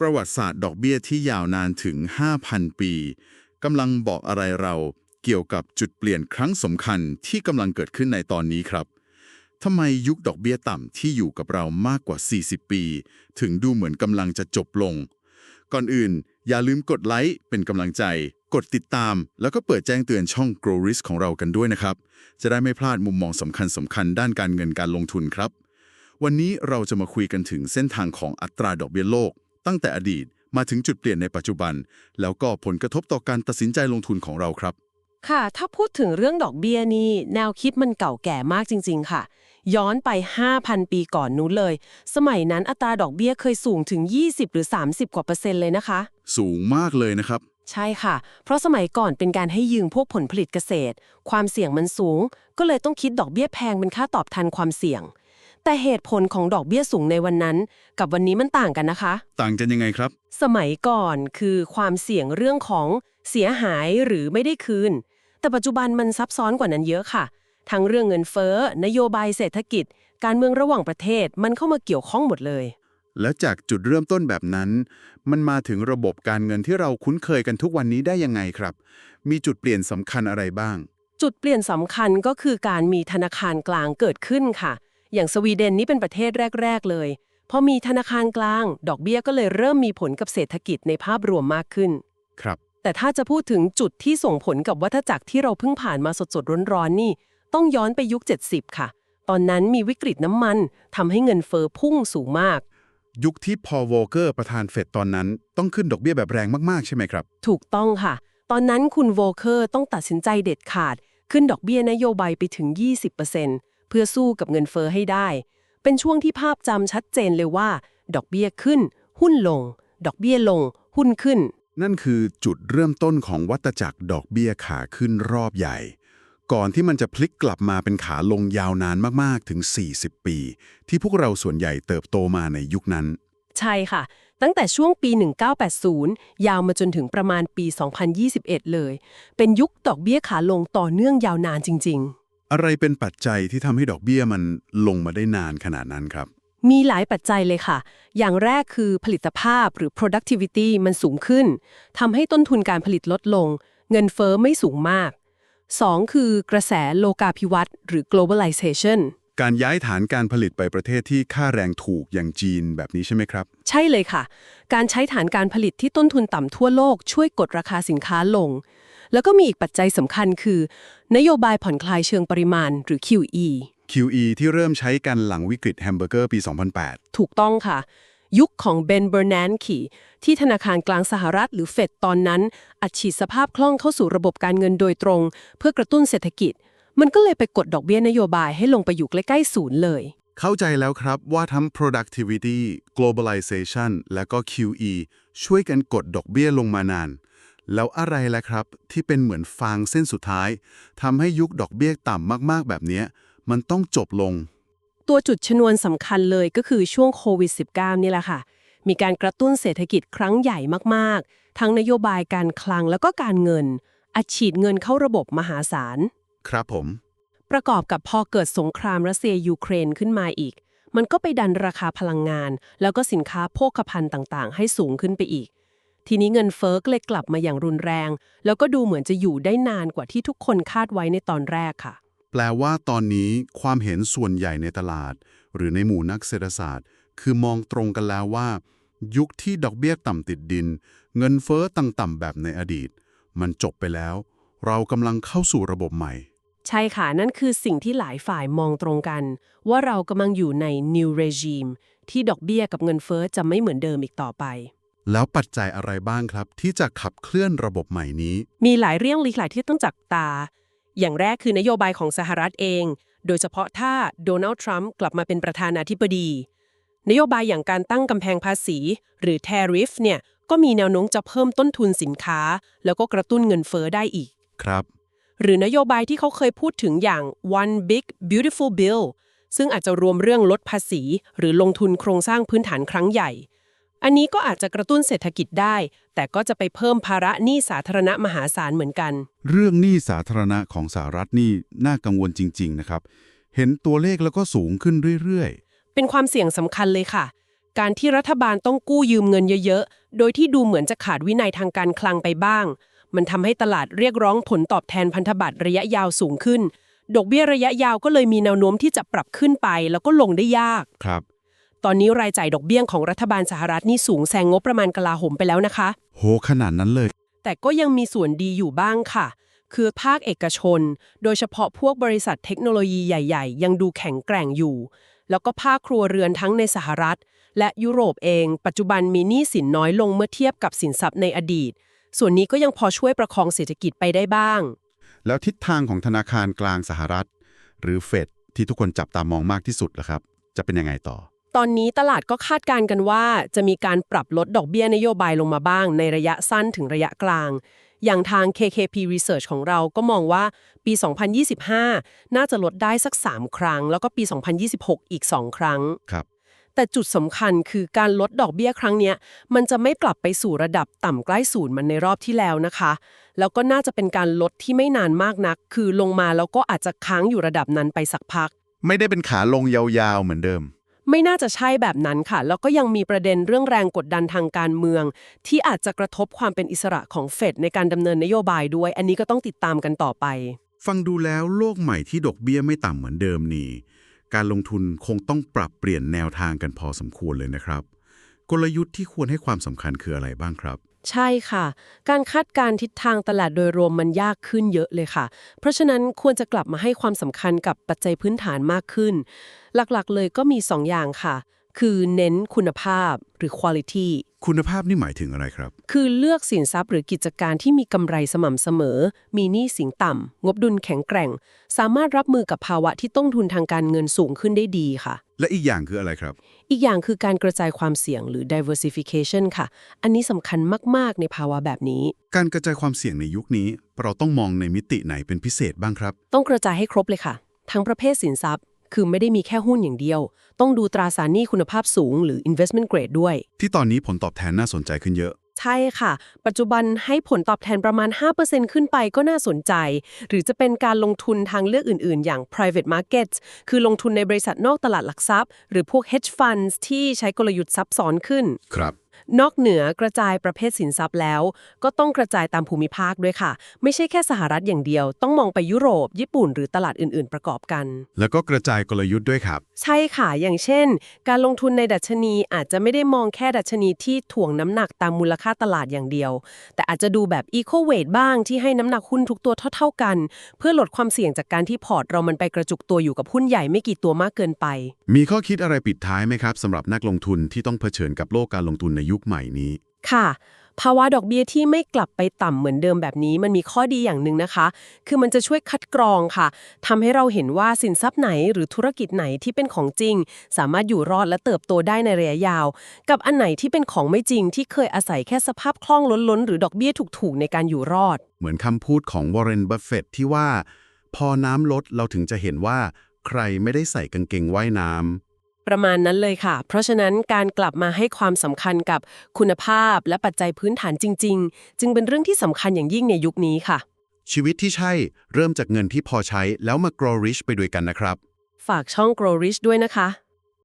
ประวัติศาสตร์ดอกเบี้ยที่ยาวนานถึง 5,000 ปีกำลังบอกอะไรเราเกี่ยวกับจุดเปลี่ยนครั้งสำคัญที่กำลังเกิดขึ้นในตอนนี้ครับทำไมยุคดอกเบี้ยต่ำที่อยู่กับเรามากกว่า 40 ปี ถึงดูเหมือนกำลังจะจบลง ก่อนอื่น อย่าลืมกดไลค์เป็นกำลังใจ กดติดตาม แล้วก็เปิดแจ้งเตือนช่อง Grow Risk ของเรากันด้วยนะครับ จะได้ไม่พลาดมุมมองสำคัญสำคัญด้านการเงินการลงทุนครับ วันนี้เราจะมาคุยกันถึงเส้นทางของอัตราดอกเบี้ยโลก ตั้งแต่อดีตมาถึงจุดเปลี่ยนในปัจจุบัน แล้วก็ผลกระทบต่อการตัดสินใจลงทุนของเราครับ ค่ะ ถ้าพูดถึงเรื่องดอกเบี้ยนี่แนวคิดมันเก่าแก่มากจริง ๆ ค่ะ ย้อนไป 5,000 ปีก่อนนู้นเลย สมัยนั้นอัตราดอกเบี้ยเคยสูงถึง 20 หรือ 30 กว่าเปอร์เซ็นต์เลยนะคะ สูงมากเลยนะครับ ใช่ค่ะ เพราะสมัยก่อนเป็นการให้ยืมพวกผลผลิตเกษตร ความเสี่ยงมันสูง ก็เลยต้องคิดดอกเบี้ยแพงเป็นค่าตอบแทนความเสี่ยง แต่เหตุผลของดอกเบี้ยสูงในวันนั้น กับวันนี้มันต่างกันนะคะ ต่างกันยังไงครับ สมัยก่อนคือความเสี่ยงเรื่องของเสียหายหรือไม่ได้คืน แต่ปัจจุบันมันซับซ้อนกว่านั้นเยอะค่ะ ทั้งเรื่องเงินเฟ้อ นโยบายเศรษฐกิจ การเมืองระหว่างประเทศมันเข้ามาเกี่ยวข้องหมดเลย แล้วจากจุดเริ่มต้นแบบนั้น มันมาถึงระบบการเงินที่เราคุ้นเคยกันทุกวันนี้ได้ยังไงครับ มีจุดเปลี่ยนสำคัญอะไรบ้าง จุดเปลี่ยนสำคัญก็คือการมีธนาคารกลางเกิดขึ้นค่ะ อย่างสวีเดนนี่เป็นประเทศแรก ๆ เลยพอมีธนาคารกลาง ดอกเบี้ยก็เลยเริ่มมีผลกับเศรษฐกิจในภาพรวมมากขึ้น ครับ แต่ถ้าจะพูดถึงจุดที่ส่งผลกับวัฏจักรที่เราเพิ่งผ่านมาสดๆร้อนๆนี่ ต้องย้อนไปยุค 70 ค่ะ ตอนนั้นมีวิกฤตน้ำมันทำให้เงินเฟอ้อพุ่งสูงมาก ยุคที่พอลโวลเกอร์ประธานเฟดตอนนั้น ต้องขึ้นดอกเบี้ยแบบแรงมากๆใช่ไหมครับ ถูกต้องค่ะ ตอนนั้นคุณโวเคอร์ต้องตัดสินใจเด็ดขาด ขึ้นดอกเบี้ยนโยบายไปถึง 20% เพื่อสู้กับเงินเฟอ้อให้ได้ เป็นช่วงที่ภาพจำชัดเจนเลยว่า ดอกเบี้ยขึ้น หุ้นลง ดอกเบี้ยลง หุ้นขึ้น นั่นคือจุดเริ่มต้นของวัตจักรดอกเบี้ยขาขึ้นรอบใหญ่ ก่อนที่มันจะพลิกกลับมาเป็นขาลงยาวนานมากๆถึง 40 ปี ที่พวกเราส่วนใหญ่เติบโตมาในยุคนั้น ใช่ค่ะตั้งแต่ช่วงปี 1980 ยาวมาจนถึงประมาณปี 2021 เลย เป็นยุคดอกเบี้ยขาลงต่อเนื่องยาวนานจริง อะไรเป็นปัจจัยที่ทำให้ดอกเบี้ยมันลงมาได้นานขนาดนั้นครับ มีหลายปัจจัยเลยค่ะ อย่างแรกคือผลิตภาพหรือ productivity มันสูงขึ้น ทำให้ต้นทุนการผลิตลดลง เงินเฟอ้อไม่สูงมาก 2 คือกระแสโลกาภิวัตน์หรือ globalization การย้ายฐานการผลิตไปประเทศที่ค่าแรงถูกอย่างจีนแบบนี้ใช่ไหมครับ ใช่เลยค่ะ การใช้ฐานการผลิตที่ต้นทุนต่ำทั่วโลกช่วยกดราคาสินค้าลง แล้วก็มีอีกปัจจัยสำคัญคือ นโยบายผ่อนคลายเชิงปริมาณหรือ QE QE ที่เริ่มใช้กันหลังวิกฤตแฮมเบอร์เกอร์ปี 2008 ถูกต้องค่ะ ยุคของเบนเบอร์แนนคีที่ธนาคารกลางสหรัฐหรือเฟดตอนนั้น อัดฉีดสภาพคล่องเข้าสู่ระบบการเงินโดยตรง เพื่อกระตุ้นเศรษฐกิจ มันก็เลยไปกดดอกเบี้ยนโยบายให้ลงไปอยู่ใกล้ๆศูนย์เลย เข้าใจแล้วครับว่าทั้ง productivity globalization และก็ QE ช่วยกันกดดอกเบี้ยลงมานาน แล้วอะไรล่ะครับ ที่เป็นเหมือนฟางเส้นสุดท้ายทำให้ยุคดอกเบี้ยต่ำมากๆ แบบเนี้ยมันต้องจบลง ตัวจุดชนวนสำคัญเลยก็คือช่วงโควิด -19 นี่แหละค่ะ มีการกระตุ้นเศรษฐกิจครั้งใหญ่มากๆ ทั้งนโยบายการคลังแล้วก็การเงิน อัดฉีดเงินเข้าระบบมหาศาล ครับผม ประกอบกับพอเกิดสงครามรัสเซียยูเครนขึ้นมาอีก มันก็ไปดันราคาพลังงาน แล้วก็สินค้าโภคภัณฑ์ต่างๆ ให้สูงขึ้นไปอีก ทีนี้เงินเฟ้อก็เลยกลับมาอย่างรุนแรง แล้วก็ดูเหมือนจะอยู่ได้นานกว่าที่ทุกคนคาดไว้ในตอนแรกค่ะ แปลว่าตอนนี้ความเห็นส่วนใหญ่ในตลาด หรือในหมู่นักเศรษฐศาสตร์ คือมองตรงกันแล้วว่า ยุคที่ดอกเบี้ยต่ำติดดิน เงินเฟ้อต่ำๆแบบในอดีต มันจบไปแล้ว เรากำลังเข้าสู่ระบบใหม่ ใช่ค่ะ นั่นคือสิ่งที่หลายฝ่ายมองตรงกัน ว่าเรากำลังอยู่ใน new regime ที่ดอกเบี้ยกับเงินเฟ้อจะไม่เหมือนเดิมอีกต่อไป แล้วปัจจัยอะไรบ้างครับ ที่จะขับเคลื่อนระบบใหม่นี้ มีหลายเรื่องหลายที่ต้องจับตา อย่างแรกคือนโยบายของสหรัฐเอง โดยเฉพาะถ้าโดนัลด์ทรัมป์กลับมาเป็นประธานาธิบดี นโยบายอย่างการตั้งกำแพงภาษี หรือ tariff เนี่ยก็มีแนวโน้มจะเพิ่มต้นทุนสินค้า แล้วก็กระตุ้นเงินเฟ้อได้อีก ครับ หรือนโยบายที่เขาเคยพูดถึงอย่าง one big beautiful bill ซึ่งอาจจะรวมเรื่องลดภาษี หรือลงทุนโครงสร้างพื้นฐานครั้งใหญ่ อันนี้ก็อาจจะกระตุ้นเศรษฐกิจได้ แต่ก็จะไปเพิ่มภาระหนี้สาธารณะมหาศาลเหมือนกัน เรื่องหนี้สาธารณะของสหรัฐนี่น่ากังวลจริง ๆ นะครับ เห็นตัวเลขแล้วก็สูงขึ้นเรื่อยเป็นความเสี่ยงสำคัญเลยค่ะ การที่รัฐบาลต้องกู้ยืมเงินเยอะ ๆ โดยที่ดูเหมือนจะขาดวินัยทางการคลังไปบ้าง มันทำให้ตลาดเรียกร้องผลตอบแทนพันธบัตรระยะยาวสูงขึ้น ดอกเบี้ยระยะยาวก็เลยมีแนวโน้มที่จะปรับขึ้นไป แล้วก็ลงได้ยาก ครับ ตอนนี้รายจ่ายดอกเบี้ยของรัฐบาลสหรัฐนี่สูงแซงงบประมาณกลาโหมไปแล้วนะคะ โหขนาดนั้นเลย แต่ก็ยังมีส่วนดีอยู่บ้างค่ะ คือภาคเอกชน โดยเฉพาะพวกบริษัทเทคโนโลยีใหญ่ ๆ ยังดูแข็งแกร่งอยู่ แล้วก็ภาคครัวเรือนทั้งในสหรัฐ และยุโรปเอง ปัจจุบันมีหนี้สินน้อยลงเมื่อเทียบกับสินทรัพย์ในอดีต ส่วนนี้ก็ยังพอช่วยประคองเศรษฐกิจไปได้บ้าง แล้วทิศทางของธนาคารกลางสหรัฐ หรือเฟดที่ทุกคนจับตามองมากที่สุดล่ะครับ จะเป็นยังไงต่อ ตอนนี้ตลาดก็คาดการณ์กันว่า จะมีการปรับลดดอกเบี้ยนโยบายลงมาบ้าง ในระยะสั้นถึงระยะกลาง อย่างทาง KKP Research ของเราก็มองว่าปี 2025 น่าจะลดได้สัก 3 ครั้ง แล้วก็ปี 2026 อีก 2 ครั้งครับ แต่จุดสำคัญคือการลดดอกเบี้ยครั้งเนี้ย มันจะไม่กลับไปสู่ระดับต่ำใกล้ศูนย์มันในรอบที่แล้วนะคะ แล้วก็น่าจะเป็นการลดที่ไม่นานมากนัก คือลงมาแล้วก็อาจจะค้างอยู่ระดับนั้นไปสักพัก ไม่ได้เป็นขาลงยาวๆเหมือนเดิม ไม่น่าจะใช่แบบนั้นค่ะ แล้วก็ยังมีประเด็นเรื่องแรงกดดันทางการเมือง ที่อาจจะกระทบความเป็นอิสระของเฟดในการดำเนินนโยบายด้วย อันนี้ก็ต้องติดตามกันต่อไป ฟังดูแล้วโลกใหม่ที่ดอกเบี้ยไม่ต่ำเหมือนเดิมนี่ การลงทุนคงต้องปรับเปลี่ยนแนวทางกันพอสมควรเลยนะครับ กลยุทธ์ที่ควรให้ความสำคัญคืออะไรบ้างครับใช่ค่ะ การคาดการณ์ทิศทางตลาดโดยรวมมันยากขึ้นเยอะเลยค่ะ เพราะฉะนั้นควรจะกลับมาให้ความสำคัญกับปัจจัยพื้นฐานมากขึ้น หลักๆ เลยก็มี 2 อย่างค่ะ คือเน้นคุณภาพหรือ quality คุณภาพนี่หมายถึงอะไรครับ คือเลือกสินทรัพย์หรือกิจการที่มีกำไรสม่ำเสมอ มีหนี้สินต่ำ งบดุลแข็งแกร่ง สามารถรับมือกับภาวะที่ต้นทุนทางการเงินสูงขึ้นได้ดีค่ะ และอีกอย่างคืออะไรครับ อีกอย่างคือการกระจายความเสี่ยงหรือ diversification ค่ะ อันนี้สำคัญมาก ๆ ในภาวะแบบนี้ การกระจายความเสี่ยงในยุคนี้ เราต้องมองในมิติไหนเป็นพิเศษบ้างครับ ต้องกระจายให้ครบเลยค่ะ ทั้งประเภทสินทรัพย์ คือไม่ได้มีแค่หุ้นอย่างเดียว ต้องดูตราสารหนี้คุณภาพสูงหรือ investment grade ด้วย ที่ตอนนี้ผลตอบแทนน่าสนใจขึ้นเยอะ ใช่ค่ะ ปัจจุบันให้ผลตอบแทนประมาณ 5%ขึ้นไปก็น่าสนใจ หรือจะเป็นการลงทุนทางเลือกอื่น ๆ อย่าง private markets คือลงทุนในบริษัทนอกตลาดหลักทรัพย์ หรือพวก hedge funds ที่ใช้กลยุทธ์ซับซ้อนขึ้น ครับ นอกเหนือกระจายประเภทสินทรัพย์แล้ว ก็ต้องกระจายตามภูมิภาคด้วยค่ะ ไม่ใช่แค่สหรัฐอย่างเดียว ต้องมองไปยุโรป ญี่ปุ่น หรือตลาดอื่น ๆ ประกอบกัน แล้วก็กระจายกลยุทธ์ด้วยครับ ใช่ค่ะ อย่างเช่น การลงทุนในดัชนีอาจจะไม่ได้มองแค่ดัชนีที่ถ่วงน้ำหนักตามมูลค่าตลาดอย่างเดียว แต่อาจจะดูแบบ eco weight บ้างที่ให้น้ำหนักหุ้นทุกตัวเท่า ๆกัน เพื่อลดความเสี่ยงจากการที่พอร์ตเรามันไปกระจุกตัวอยู่กับหุ้นใหญ่ไม่กี่ตัวมากเกินไป มีข้อคิดอะไรปิดท้ายไหมครับสำหรับนักลงทุนที่ต้องเผชิญกับโลกการลงทุนในยุคใหม่นี้ ค่ะ ภาวะดอกเบี้ยที่ไม่กลับไปต่ำเหมือนเดิมแบบนี้ มันมีข้อดีอย่างหนึ่งนะคะ คือมันจะช่วยคัดกรองค่ะทำให้เราเห็นว่าสินทรัพย์ไหนหรือธุรกิจไหนที่เป็นของจริง สามารถอยู่รอดและเติบโตได้ในระยะยาว กับอันไหนที่เป็นของไม่จริง ที่เคยอาศัยแค่สภาพคล่องล้นๆ หรือดอกเบี้ยถูกๆในการอยู่รอด เหมือนคำพูดของวอร์เรน บัฟเฟตที่ว่า พอน้ำลดเราถึงจะเห็นว่า ใครไม่ได้ใส่กางเกงว่ายน้ำ ประมาณนั้นเลยค่ะ เพราะฉะนั้นการกลับมาให้ความสำคัญกับคุณภาพและปัจจัยพื้นฐานจริง ๆ จึงเป็นเรื่องที่สำคัญอย่างยิ่งในยุคนี้ค่ะ ชีวิตที่ใช่เริ่มจากเงินที่พอใช้แล้วมา grow rich ไปด้วยกันนะครับ ฝากช่อง Grow Rich ด้วยนะคะ